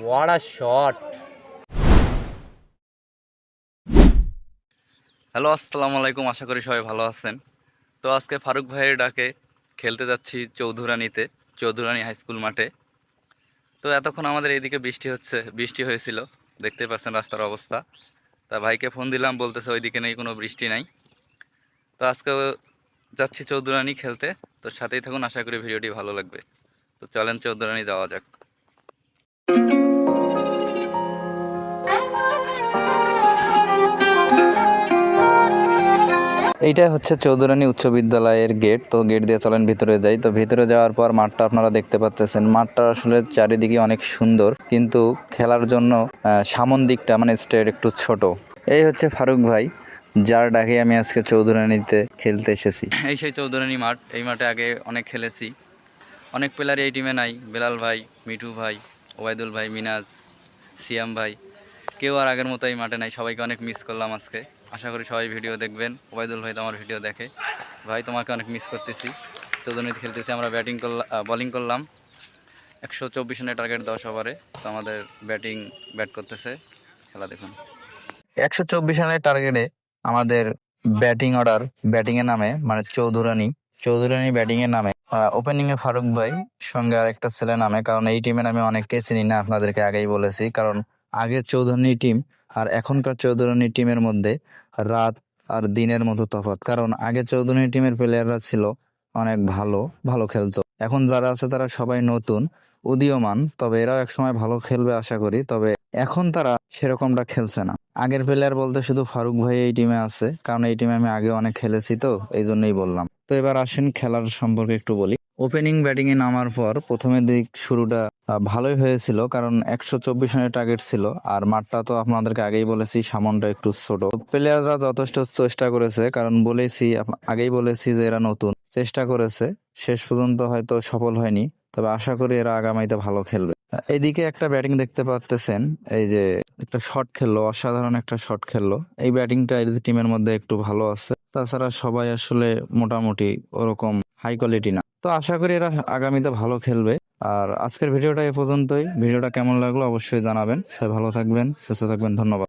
What a shot! Hello আসসালামু আলাইকুম। আশা করি সবাই ভালো আছেন। তো আজকে ফারুক ভাইয়ের ডাকে খেলতে যাচ্ছি চৌধুরানীতে, চৌধুরানী হাই স্কুল মাঠে। তো এতক্ষণ আমাদের এইদিকে বৃষ্টি হচ্ছে, বৃষ্টি হয়েছিল। দেখতে পাচ্ছেন রাস্তার অবস্থা। তা ভাইকে ফোন দিলাম, বলতেছে ওইদিকে নেই, কোনো বৃষ্টি নাই। তো আজকে যাচ্ছি চৌধুরানী খেলতে। তো সাথেই থাকুন, আশা করি ভিডিওটি ভালো লাগবে। তো চলেন চৌধুরানী যাওয়া যাক। এইটা হচ্ছে চৌধুরানী উচ্চ বিদ্যালয়ের গেট তো গেট দিয়ে চলেন ভিতরে যাই। তো ভিতরে যাওয়ার পর মাঠটা আপনারা দেখতে পাচ্ছেন মাঠটা আসলে চারিদিকে অনেক সুন্দর, কিন্তু খেলার জন্য সামন দিকটা মানে স্টেট একটু ছোট। এই হচ্ছে ফারুক ভাই, যার ডাকে আমি আজকে চৌধুরানীতে খেলতে এসেছি। এই সেই চৌধুরানী মাঠ, এই মাঠে আগে অনেক খেলেছি। অনেক প্লেয়ার এই টিমে নাই, বেলাল ভাই, মিঠু ভাই, ওবায়দুল ভাই, মিনাজ, সিয়াম ভাই। কেউ আর আগের মতো এই মাঠে নাই, সবাইকে অনেক মিস করলাম আজকে। আশা করি সবাই ভিডিও দেখবেন। ওবায়দুল ভাই আমার ভিডিও দেখে। ভাই, তোমাকে অনেক মিস করতেছি। চৌধুরীতে খেলতেছি আমরা ব্যাটিং করলাম বলিং করলাম। একশো চব্বিশ রানের টার্গেট দশ ওভারে তো আমাদের ব্যাটিং ব্যাট করতেছে। খেলা দেখুন। একশো চব্বিশ রানের টার্গেটে আমাদের ব্যাটিং অর্ডার ব্যাটিংয়ের নামে মানে চৌধুরানী। চৌধুরানী ব্যাটিংয়ের নামে। ওপেনিং এ ফারুক ভাই, সঙ্গে আরেকটা ছেলে নামে। কারণ এই টিমের আমি অনেককে চিনি না, আপনাদেরকে আগেই বলেছি। কারণ আগের চৌধুরানী টিম আর এখনকার চৌধুরানী টিমের মধ্যে রাত আর দিনের মতো তফাৎ। কারণ আগে চৌধুরানী টিমের প্লেয়াররা ছিল অনেক ভালো ভালো খেলতো। এখন যারা আছে তারা সবাই নতুন, উদীয়মান, তবে এরাও একসময় ভালো খেলবে আশা করি। তবে এখন তারা সেরকমটা খেলছে না। আগের প্লেয়ার বলতে শুধু ফারুক ভাই এই টিমে আছে, কারণ এই টিমে আমি আগে অনেক খেলেছি তো এই জন্যই বললাম। তো এবার আসেন খেলার সম্পর্কে একটু বলি। ওপেনিং ব্যাটিং এ নামার পর প্রথমের দিক শুরুটা ভালোই হয়েছিল, কারণ একশো চব্বিশ রানের টার্গেট ছিল, আর মাঠটা তো আপনাদেরকে আগেই বলেছি, সামনটা একটু ছোট। প্লেয়াররা যথেষ্ট চেষ্টা করেছে, কারণ বলেছি আগেই বলেছি যে এরা নতুন। চেষ্টা করেছে, শেষ পর্যন্ত হয়তো সফল হয়নি, তবে আশা করি এরা আগামীতে ভালো খেলবে। এইদিকে একটা ব্যাটিং দেখতে পাচ্তেছেন এই যে একটা শট খেললো, অসাধারণ একটা শট খেললো। এই ব্যাটিংটা এই টিমের মধ্যে একটু ভালো আছে। তাছাড়া সবাই আসলে মোটামুটি ওরকম হাই কোয়ালিটি না। তো আশা করি এরা আগামীতে ভালো খেলবে। আর আজকের ভিডিওটা এ পর্যন্তই। ভিডিওটা কেমন লাগল অবশ্যই জানাবেন। সবাই ভালো থাকবেন, সুস্থ থাকবেন, ধন্যবাদ।